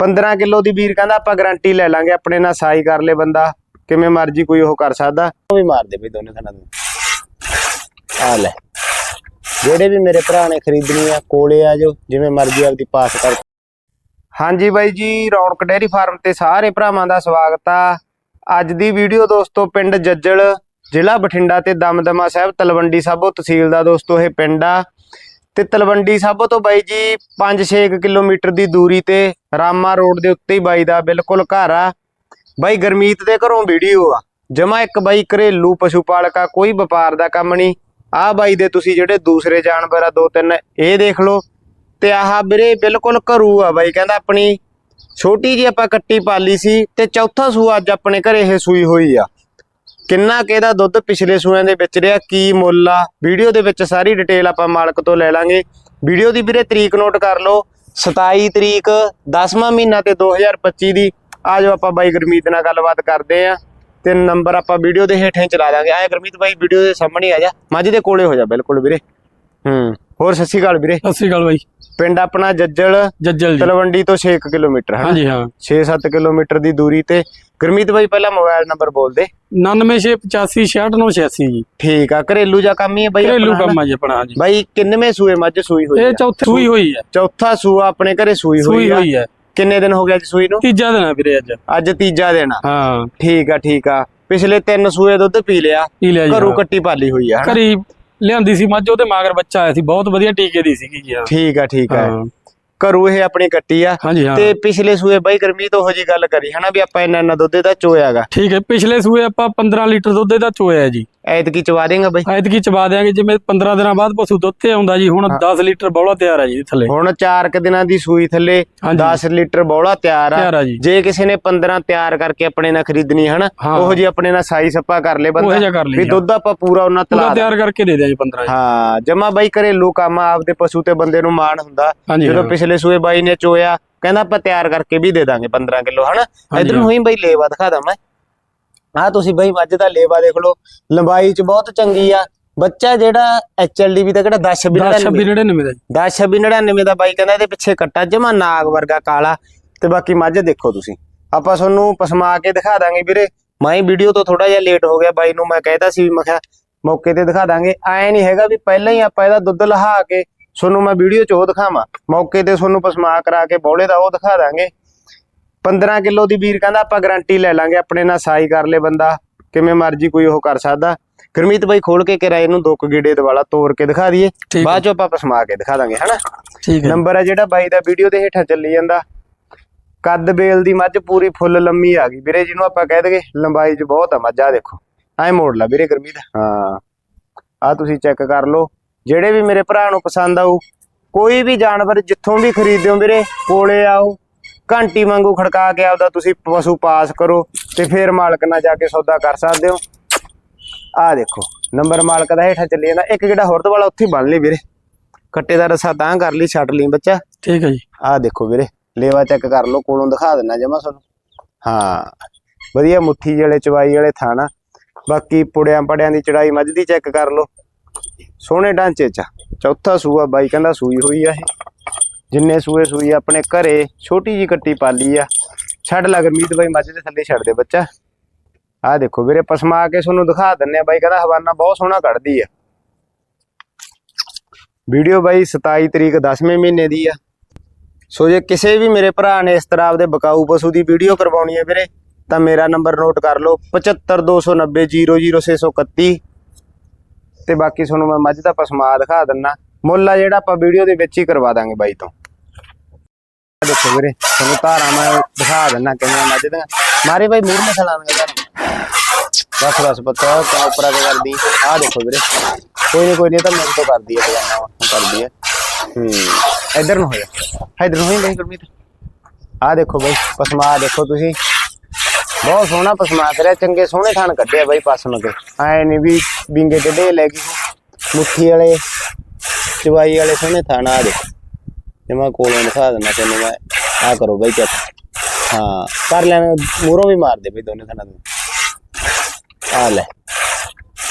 15 kilo ਦੀ ਵੀਰ ਕਹਿੰਦਾ ਆਪਾਂ guarantee ਲੈ ਲਾਂਗੇ ਆਪਣੇ ਨਾਲ ਸਾਈ ਕਰ ਲੈ ਬੰਦਾ ਕਿਵੇਂ ਮਰਜ਼ੀ ਕੋਈ ਉਹ ਕਰ ਸਕਦਾ। ਉਹ ਵੀ ਮਾਰ ਦੇ ਬਈ ਦੋਨੇ ਥਣਾ ਨੂੰ। ਆ ਲੈ। ਜਿਹੜੇ ਵੀ ਮੇਰੇ ਭਰਾ ਨੇ ਖਰੀਦਣੀ ਆ ਕੋਲੇ ਆ ਜੋ ਜਿਵੇਂ ਮਰਜ਼ੀ ਆਪਦੀ ਪਾਸ ਕਰ। ਹਾਂਜੀ ਬਾਈ ਜੀ ਰੌਣਕ ਡੇਅਰੀ ਫਾਰਮ ਤੇ ਸਾਰੇ ਭਰਾਵਾਂ ਦਾ ਸਵਾਗਤ ਆ। ਅੱਜ ਦੀ ਵੀਡੀਓ ਦੋਸਤੋ ਪਿੰਡ ਜੱਜਲ ਜ਼ਿਲ੍ਹਾ ਬਠਿੰਡਾ ਤੇ ਦਮਦਮਾ ਸਾਹਿਬ ਤਲਵੰਡੀ ਸਾਬੋ ਤਹਿਸੀਲ ਦਾ ਦੋਸਤੋ ਇਹ ਪਿੰਡ ਆ। ਤੇ ਤਲਵੰਡੀ ਸਾਬੋ ਤੋਂ ਬਾਈ ਜੀ 5-6 ਕਿਲੋਮੀਟਰ ਦੀ ਦੂਰੀ ਤੇ ਰਾਮਾ ਰੋਡ ਦੇ ਉੱਤੇ ਹੀ ਬਾਈ ਦਾ ਬਿਲਕੁਲ ਘਰ ਆ। ਬਾਈ ਗਰਮੀਤ ਦੇ ਘਰੋਂ ਵੀਡੀਓ ਆ। ਜਮਾ ਇੱਕ ਬਾਈ ਘਰੇਲੂ ਪਸ਼ੂ ਪਾਲਕਾ ਕੋਈ ਵਪਾਰ ਦਾ ਕੰਮ ਨਹੀਂ। ਆ ਬਾਈ ਦੇ ਤੁਸੀਂ ਜਿਹੜੇ ਦੂਸਰੇ ਜਾਨਵਰ ਆ, ਦੋ ਤਿੰਨ, ਇਹ ਦੇਖ ਲਓ। ਤੇ ਆਹ ਵੀਰੇ ਬਿਲਕੁਲ ਘਰੂ ਆ ਬਾਈ, ਕਹਿੰਦਾ ਆਪਣੀ। ਛੋਟੀ ਜੀ ਆਪਾਂ ਕੱਟੀ ਪਾਲੀ ਸੀ ਤੇ ਚੌਥਾ ਸੂਆ ਅੱਜ ਆਪਣੇ ਘਰੇ ਇਹ ਸੂਈ ਹੋਈ ਆ। ਕਿੰਨਾ ਕਿ ਇਹਦਾ ਦੁੱਧ ਪਿਛਲੇ ਸੂਆਂ ਦੇ ਵਿੱਚ ਰਿਹਾ, ਕੀ ਮੁੱਲ ਆ? ਵੀਡੀਓ ਦੇ ਵਿੱਚ ਸਾਰੀ ਡਿਟੇਲ ਆਪਾਂ ਮਾਲਕ ਤੋਂ ਲੈ ਲਾਂਗੇ। ਵੀਡੀਓ ਦੀ ਵੀਰੇ ਤਰੀਕ ਨੋਟ ਕਰ ਲਓ 27 ਤਰੀਕ 10ਵਾਂ ਮਹੀਨਾ ਤੇ 2025 ਦੀ। ਆਜੋ ਆਪਾਂ ਬਾਈ ਗੁਰਮੀਤ ਨਾਲ ਗੱਲਬਾਤ ਕਰਦੇ ਆ। ਤੇ ਨੰਬਰ ਆਪਾਂ ਵੀਡੀਓ ਦੇ ਹੇਠਾਂ ਹੀ ਚਲਾ ਦਾਂਗੇ। ਆਏ ਗੁਰਮੀਤ ਬਾਈ ਵੀਡੀਓ ਦੇ ਸਾਹਮਣੇ ਆ ਜਾ। ਮੱਝ ਦੇ ਕੋਲੇ ਹੋ ਜਾ, ਬਿਲਕੁਲ ਵੀਰੇ। ਹੂੰ। ਹੋਰ ਸਤਿ ਸ਼੍ਰੀ ਅਕਾਲ ਵੀਰੇ। ਸਤਿ ਸ੍ਰੀ ਅਕਾਲ ਬਾਈ। ਪਿੰਡ ਆਪਣਾ ਜੱਜਲ ਜੱਜਲ ਜੀ। ਤਲਵੰਡੀ ਤੋਂ 6 ਕਿਲੋਮੀਟਰ ਹੈ ਹਾਂਜੀ ਹਾਂ। 6-7 ਕਿਲੋਮੀਟਰ ਦੀ ਦੂਰੀ ਤੇ। ਗੁਰਮੀਤ ਬਾਈ ਪਹਿਲਾਂ ਮੋਬਾਈਲ ਨੰਬਰ ਬੋਲ ਦੇ। 9685866986 ਜੀ। ਠੀਕ ਆ ਘਰੇਲੂ ਜਾਂ ਕੰਮ ਹੀ ਹੈ ਬਾਈ ਘਰੇਲੂ ਕੰਮ ਆ ਜੀ ਆਪਣਾ ਹਾਂਜੀ। ਬਾਈ ਕਿੰਨਵੇਂ ਸੂਏ ਮੱਝ ਸੂਈ ਹੋਈ ਇਹ ਆ? ਚੌਥੀ ਸੂਈ ਹੋਈ ਹੈ ਚੌਥਾ ਸੂਆ ਆਪਣੇ ਘਰੇ ਸੂਈ ਹੋਈ ਸੂਈ ਆ। ਹੋਈ ਹੈ ਕਿੰਨੇ ਦਿਨ ਹੋ ਗਏ ਅੱਜ ਸੂਈ ਨੂੰ? ਤੀਜਾ ਦਿਨ ਹੈ ਵੀਰੇ ਅੱਜ। ਅੱਜ ਤੀਜਾ ਦਿਨ ਆ। ਹਾਂ। ਠੀਕ ਆ ਠੀਕ ਆ। ਪਿਛਲੇ ਤਿੰਨ ਸੂਏ ਦੁੱਧ ਪੀ ਲਿਆ। ਜੀ ਘਰੋਂ ਹਾਂ। ਕੱਟੀ ਪਾਲੀ ਹੋਈ ਆ? ਘਰੀ ਲਿਆਂਦੀ ਸੀ ਮੱਝ ਉਹਦੇ ਮਾਗਰ ਬੱਚਾ ਆਇਆ ਸੀ ਬਹੁਤ ਵਧੀਆ ਟੀਕੇ ਦੀ ਸੀਗੀ ਜੀ ਹਾਂ ਠੀਕ ਆ ਠੀਕ ਆ ਹਾਂ। ਘਰੋਂ ਇਹ ਆਪਣੀ ਕੱਟੀ ਆ। ਹਾਂਜੀ ਹਾਂ। ਤੇ ਪਿਛਲੇ ਸੂਏ ਬਾਈ ਗਰਮੀਤ ਉਹੋ ਜੀ ਗੱਲ ਕਰੀ ਹਨਾ ਵੀ ਆਪਾਂ ਇੰਨਾ ਇੰਨਾ ਦੁੱਧ ਦਾ ਚੋਇਆਗਾ। ਠੀਕ ਹੈ ਪਿਛਲੇ ਸੂਏ ਆਪਾਂ 15 ਲੀਟਰ ਦੁੱਧ ਦਾ ਚੋਇਆ ਜੀ। ਐਤਕੀ ਚਵਾ ਦੇਗਾ ਬਾਈ। ਐਤਕੀ ਚਬਾ ਦਿਆਂਗੇ ਜਿਵੇਂ 15 ਦਿਨਾਂ ਬਾਅਦ ਪਸ਼ੂ ਦੁੱਧ ਤੇ ਆਉਂਦਾ ਜੀ ਹੁਣ 10 ਲੀਟਰ ਬੌਲਾ ਤਿਆਰ ਹੈ ਜੀ ਥੱਲੇ। ਹੁਣ 4 ਕ ਦਿਨਾਂ ਦੀ ਸੂਈ ਥੱਲੇ ਹਾਂਜੀ। 10 ਲੀਟਰ ਬੌਲਾ ਤਿਆਰ ਆ। ਆ ਜੀ। ਕਿਸੇ ਨੇ 15 ਤਿਆਰ ਕਰਕੇ ਆਪਣੇ ਨਾਲ ਖਰੀਦਣੀ ਹਨਾ। ਉਹੋ ਜੀ ਆਪਣੇ ਨਾਲ ਸਾਈ ਸੱਪਾ ਕਰ ਲੇ ਬੰਦਾ। ਕਰ ਵੀ ਦੁੱਧ ਆਪਾਂ ਪੂਰਾ ਉਹਨਾਂ ਤਲਾ ਤਿਆਰ ਕਰਕੇ ਦੇ ਦਿਆਂ ਜੀ 15 ਜੀ। ਹਾਂ ਜਮਾ ਬਾਈ ਘਰੇਲੂ ਕੰਮ ਆ, ਆਪਦੇ ਪਸ਼ੂ ਤੇ ਬੰਦੇ ਨੂੰ ਮਾਣ ਹੁੰਦਾ। ਜਦੋਂ ਹਾਂ। ਪਿਛਲੇ ਸੂਏ ਬਾਈ ਨੇ ਚੋਇਆ ਕਹਿੰਦਾ ਆਪਾਂ ਤਿਆਰ ਕਰਕੇ ਵੀ ਦੇ ਦਾਂਗੇ 15 ਕਿਲੋ ਹਨਾ? ਇਧਰ ਨੂੰ ਹੀ। ਬਾਈ ਲੇਵਾ ਦਿਖਾ ਦਾਂ ਮੈਂ। ਆ ਤੁਸੀਂ ਬਾਈ ਮੱਝ ਦਾ ਲੇਵਾ ਦੇਖ ਲਓ ਲੰਬਾਈ ਚ ਬਹੁਤ ਚੰਗੀ ਆ। ਬੱਚਾ ਜਿਹੜਾ ਐਚਐਲਡੀ ਵੀ ਤਾਂ ਕਿਹੜਾ 10 26 10 26 99 ਦਾ ਜੀ। 10 26 99 ਦਾ ਬਾਈ ਕਹਿੰਦਾ ਇਹਦੇ ਪਿੱਛੇ ਕੱਟਾ ਜਮਾ ਨਾਗ ਵਰਗਾ ਕਾਲਾ। ਤੇ ਬਾਕੀ ਮੱਝ ਦੇਖੋ ਤੁਸੀਂ। ਆਪਾਂ ਤੁਹਾਨੂੰ ਪਸਮਾ ਕੇ ਦਿਖਾ ਦਾਂਗੇ ਵੀਰੇ। ਮੈਂ ਹੀ ਵੀਡੀਓ ਤੋਂ ਥੋੜਾ ਜਿਹਾ ਲੇਟ ਹੋ ਗਿਆ ਬਾਈ ਨੂੰ ਮੈਂ ਕਹਿਤਾ ਸੀ ਵੀ ਮੈਂ ਕਿਹਾ ਮੌਕੇ ਤੇ ਦਿਖਾ ਦਾਂਗੇ। ਐ ਨਹੀਂ ਹੈਗਾ ਵੀ ਪਹਿਲਾਂ ਹੀ ਆਪਾਂ ਇਹਦਾ ਦੁੱਧ ਲਹਾ ਕੇ ਤੁਹਾਨੂੰ ਮੈਂ ਵੀਡੀਓ 'ਚ ਉਹ ਦਿਖਾਵਾਂ। ਮੌਕੇ ਤੇ ਤੁਹਾਨੂੰ ਪਸਮਾ ਕਰਾ ਕੇ ਬੋਲੇ ਦਾ ਉਹ ਦਿਖਾ ਦਾਂਗੇ। 15 ਕਿਲੋ ਦੀ ਵੀਰ ਕਹਿੰਦਾ ਆਪਾਂ ਗਾਰੰਟੀ ਲੈ ਲਾਂਗੇ ਆਪਣੇ ਨਾਲ ਸਾਈ ਕਰ ਲੈ ਬੰਦਾ। ਕਿਵੇਂ ਮਰਜ਼ੀ ਕੋਈ ਉਹ ਕਰ ਸਕਦਾ। ਗੁਰਮੀਤ ਬਾਈ ਖੋਲ ਕੇ ਕਿਰਾਏ ਨੂੰ ਦੋ ਗੇੜੇ ਦਵਾਲਾ ਤੋੜ ਕੇ ਦਿਖਾ ਦਈਏ। ਬਾਅਦ ਚ ਆਪਾਂ ਪਸਮਾ ਕੇ ਦਿਖਾ ਦਾਂਗੇ ਹਨਾ? ਠੀਕ ਹੈ। ਨੰਬਰ ਹੈ ਜਿਹੜਾ ਬਾਈ ਦਾ ਵੀਡੀਓ ਦੇ ਹੇਠਾਂ ਚੱਲੀ ਜਾਂਦਾ। ਕੱਦ ਬੇਲ ਦੀ ਮੱਝ ਪੂਰੀ ਫੁੱਲ ਲੰਮੀ ਆ ਗਈ। ਵੀਰੇ ਜਿਹਨੂੰ ਆਪਾਂ ਕਹਿ ਦਗੇ ਲੰਬਾਈ 'ਚ ਬਹੁਤ ਆ ਮੱਝ ਆ ਦੇਖੋ। ਐ ਮੋੜ ਲਾ ਵੀਰੇ ਗੁਰਮੀਤ। ਹਾਂ। ਆ ਤੁਸੀਂ ਚੈੱਕ ਕਰ ਲਓ। ਜਿਹੜੇ ਵੀ ਮੇਰੇ ਭਰਾ ਨੂੰ ਪਸੰਦ ਆਊ ਕੋਈ ਵੀ ਜਾਨਵਰ ਜਿੱਥੋਂ ਵੀ ਖਰੀਦਿਓ ਵੀਰੇ ਕੋਲੇ ਆਓ ਘੰਟੀ ਵਾਂਗੂ ਖੜਕਾ ਕੇ ਆਪਦਾ ਤੁਸੀਂ ਪਸ਼ੂ ਪਾਸ ਕਰੋ ਤੇ ਫਿਰ ਮਾਲਕ ਨਾਲ ਜਾ ਕੇ ਸੌਦਾ ਕਰ ਸਕਦੇ ਹੋ। ਆ ਦੇਖੋ ਨੰਬਰ ਮਾਲਕ ਦਾ ਹੇਠਾਂ ਚੱਲੀ ਜਾਂਦਾ। ਇੱਕ ਜਿਹੜਾ ਹੋਰ ਤੋਂ ਵਾਲਾ ਉੱਥੇ ਹੀ ਬੰਨ ਲਈ ਵੀਰੇ। ਕੱਟੇ ਦਾ ਰਸਾ ਤਾਂ ਕਰ ਲਈ ਛੱਡ ਲਈ ਬੱਚਾ। ਠੀਕ ਹੈ ਜੀ। ਆਹ ਦੇਖੋ ਵੀਰੇ ਲੇਵਾ ਚੈੱਕ ਕਰ ਲਓ ਕੋਲੋਂ ਦਿਖਾ ਦਿੰਨਾ ਜਮਾ ਤੁਹਾਨੂੰ। ਹਾਂ ਵਧੀਆ ਮੁੱਠੀ ਜਿਹੜੇ ਚਵਾਈ ਵਾਲੇ ਥਾਣਾ। ਬਾਕੀ ਪੁੜਿਆਂ ਪੜਿਆਂ ਦੀ ਚੜਾਈ ਮੱਝ ਦੀ ਚੈੱਕ ਕਰ ਲਓ। ਸੋਹਣੇ ਢਾਂਚੇ ਚ ਚੌਥਾ ਸੂਆ ਬਾਈ ਕਹਿੰਦਾ ਸੂਈ ਹੋਈ ਆ ਇਹ। ਜਿੰਨੇ ਸੂਏ ਸੂਈ ਆਪਣੇ ਘਰੇ ਛੋਟੀ ਜੀ ਕੱਟੀ ਪਾਲੀ ਆ। ਛੱਡ ਲੱਗ ਮੀਤ ਬਾਈ ਮੱਝ ਦੇ ਥੱਲੇ ਛੱਡ ਦੇ ਬੱਚਾ। ਆਹ ਦੇਖੋ ਵੀਰੇ, ਪਸਮਾ ਕੇ ਤੁਹਾਨੂੰ ਦਿਖਾ ਦਿੰਨੇ ਆ ਬਾਈ, ਕਹਿੰਦਾ ਹਵਾਨਾ ਬਹੁਤ ਸੋਹਣਾ ਕੱਢਦੀ ਆ। ਵੀਡੀਓ ਬਾਈ 27 ਤਰੀਕ 10ਵੇਂ ਮਹੀਨੇ ਦੀ ਆ। ਸੋ ਜੇ ਕਿਸੇ ਵੀ ਮੇਰੇ ਭਰਾ ਨੇ ਇਸ ਤਰ੍ਹਾਂ ਆਪਦੇ ਬਕਾਊ ਪਸ਼ੂ ਦੀ ਵੀਡੀਓ ਕਰਵਾਉਣੀ ਹੈ ਵੀਰੇ, ਤਾਂ ਮੇਰਾ ਨੰਬਰ ਨੋਟ ਕਰ ਲਓ 7529900631 ਤੇ ਬਾਕੀ ਤੁਹਾਨੂੰ ਮੈਂ ਮੱਝ ਦਾ ਪਸਮਾ ਦਿਖਾ ਦਿੰਨਾ। ਮੁੱਲ ਆ ਜਿਹੜਾ ਆਪਾਂ ਵੀਡੀਓ ਦੇ ਵਿੱਚ ਹੀ ਕਰਵਾ ਦਾਂਗੇ ਬਾਈ ਤੋਂ। ਦੇਖੋ ਵੀਰੇ, ਤੁਹਾਨੂੰ ਧਾਰਾਂ ਮੈਂ ਦਿਖਾ ਦਿੰਨਾ ਕਿਵੇਂ ਮੱਝ ਦੀਆਂ। ਮਾਰੇ ਬਾਈ ਮੂਰ ਮੇ ਸਲਾਮ ਕਰ ਬਸ ਬਸ ਪਤਾ ਕਾ ਉਪਰਾ ਕਰਦੀ। ਆਹ ਦੇਖੋ ਵੀਰੇ, ਕੋਈ ਨਹੀਂ ਕੋਈ ਨਹੀਂ ਤਾਂ ਮੇਰੇ ਤੋਂ ਕਰਦੀ ਹੈ ਬਜਾਨਾ ਕਰਦੀ ਹੈ ਹੂੰ, ਇਧਰ ਨੂੰ ਹੋ ਜਾ। ਇਧਰ ਨੂੰ ਹੀ ਨਹੀਂ ਗੁਰਮੀਤ। ਆਹ ਦੇਖੋ ਬਾਈ, ਪਸਮਾ ਦੇਖੋ ਤੁਸੀਂ। ਬਹੁਤ ਸੋਹਣਾ ਪਸਮਾ ਕਰਿਆ ਚੰਗੇ ਸੋਹਣੇ ਥਣ ਕੱਢਿਆ ਬਾਈ ਪਸਮ ਕੇ ਐ ਨਹੀਂ ਵੀ ਬਿੰਗੇ ਟੇਢੇ ਲੈ ਗਈ ਮੁੱਠੀ ਵਾਲੇ, ਚਵਾਈ ਵਾਲੇ ਸੋਹਣੇ ਥਣ ਆ ਦੇ ਜੇ ਮੈਂ ਕੋਲੋਂ ਦਿਖਾ ਦਿੰਦਾ ਤੈਨੂੰ ਮੈਂ। ਆ ਕਰੋ ਬਾਈ ਚੈੱਕ। ਹਾਂ, ਕਰ ਲੈਣ ਮੂਰੋਂ ਵੀ ਮਾਰ ਦੇ ਬਈ ਦੋਨੇ ਥਣਾਂ ਨੂੰ। ਆ ਲੈ।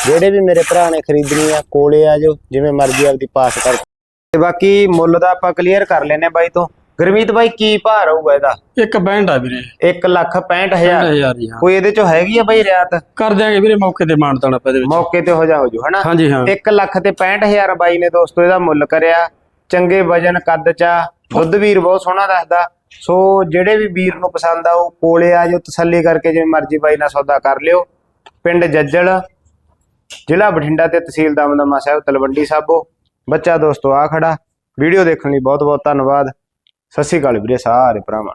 ਜਿਹੜੇ ਵੀ ਮੇਰੇ ਭਰਾ ਨੇ ਖਰੀਦਣੀ ਆ, ਕੋਲੇ ਆ ਜਾਓ, ਜਿਵੇਂ ਮਰਜ਼ੀ ਆਪਦੀ ਪਾਸ ਕਰ। ਤੇ ਬਾਕੀ ਮੁੱਲ ਦਾ ਆਪਾਂ ਕਲੀਅਰ ਕਰ ਲੈਨੇ ਬਾਈ ਤੋਂ। ਗੁਰਮੀਤ ਬਾਈ ਕੀ ਭਾਅ ਰਹੂਗਾ ਇਹਦਾ? ਇੱਕ ਬੈਂਡ ਆ ਵੀਰੇ। 1 ਲੱਖ 65000 ਹਜ਼ਾਰ। ਜੀ ਹਾਂ ਕੋਈ ਇਹਦੇ ਚੋਂ ਹੈਗੀ ਆ ਬਾਈ ਰਿਆਤ? ਕਰ ਦਿਆਂਗੇ ਵੀਰੇ ਮੌਕੇ ਤੇ ਮਾਨਤਾਣਾ ਪੈ ਦੇ ਵਿੱਚ। ਮੌਕੇ ਤੇ ਹੋ ਜਾ ਹੋ ਜੂ ਹਨਾ? ਹਾਂਜੀ ਹਾਂ। 1 ਲੱਖ ਤੇ 65000 ਬਾਈ ਨੇ ਦੋਸਤੋ ਇਹਦਾ ਮੁੱਲ ਕਰਿਆ। ਚੰਗੇ ਵਜਨ ਕੱਦ ਚਾ ਦੁੱਧ ਵੀਰ ਬਹੁਤ ਸੋਹਣਾ ਦੱਸਦਾ। ਸੋ ਜਿਹੜੇ ਵੀ ਵੀਰ ਨੂੰ ਪਸੰਦ ਆ ਉਹ ਕੋਲੇ ਆ ਜੋ ਤਸੱਲੀ ਕਰਕੇ ਜਿਵੇਂ ਮਰਜ਼ੀ ਬਾਈ ਨਾਲ ਸੌਦਾ ਕਰ ਲਿਓ। ਪਿੰਡ ਜੱਜਲ ਜ਼ਿਲ੍ਹਾ ਬਠਿੰਡਾ ਤੇ ਤਹਿਸੀਲ ਦਮਦਮਾ ਸਾਹਿਬ ਤਲਵੰਡੀ ਸਾਬੋ। ਬੱਚਾ ਦੋਸਤੋ ਆ ਖੜਾ। ਵੀਡੀਓ ਦੇਖਣ ਲਈ ਬਹੁਤ ਬਹੁਤ ਧੰਨਵਾਦ। ਸਤਿ ਸ਼੍ਰੀ ਅਕਾਲ ਵੀਰੇ ਸਾਰੇ ਭਰਾਵਾਂ